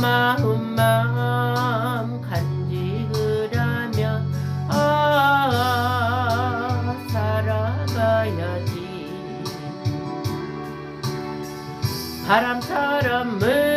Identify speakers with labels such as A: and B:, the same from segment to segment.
A: 마음만 간직을 하며 아 살아가야지. 바람처럼 물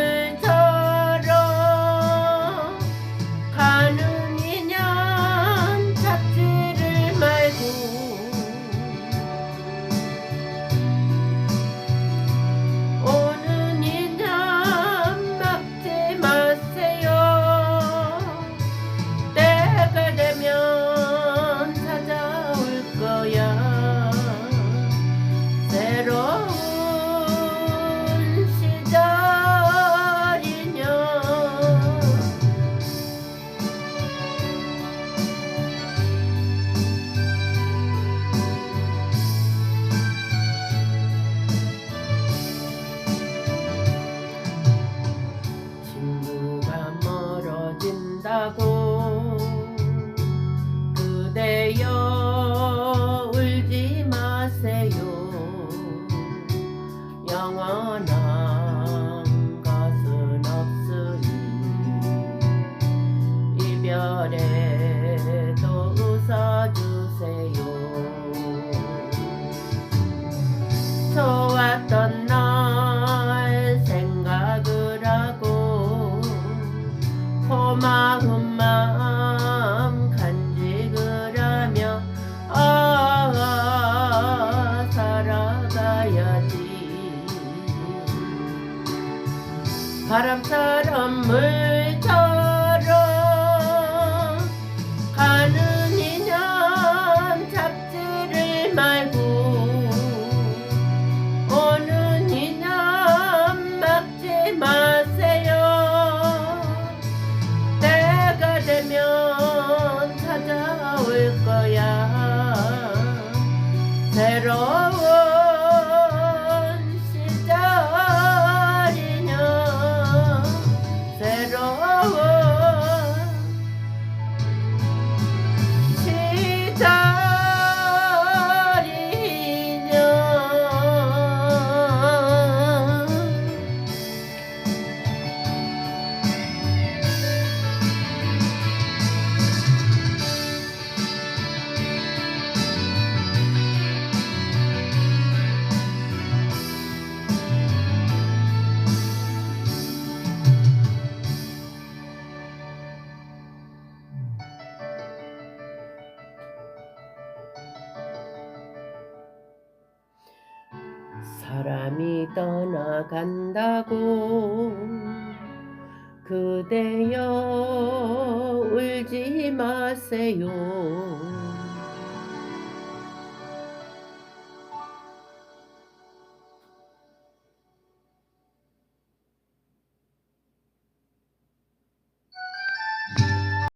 A: Dios. 바람처럼 물 사람이 떠나간다고 그대여 울지 마세요.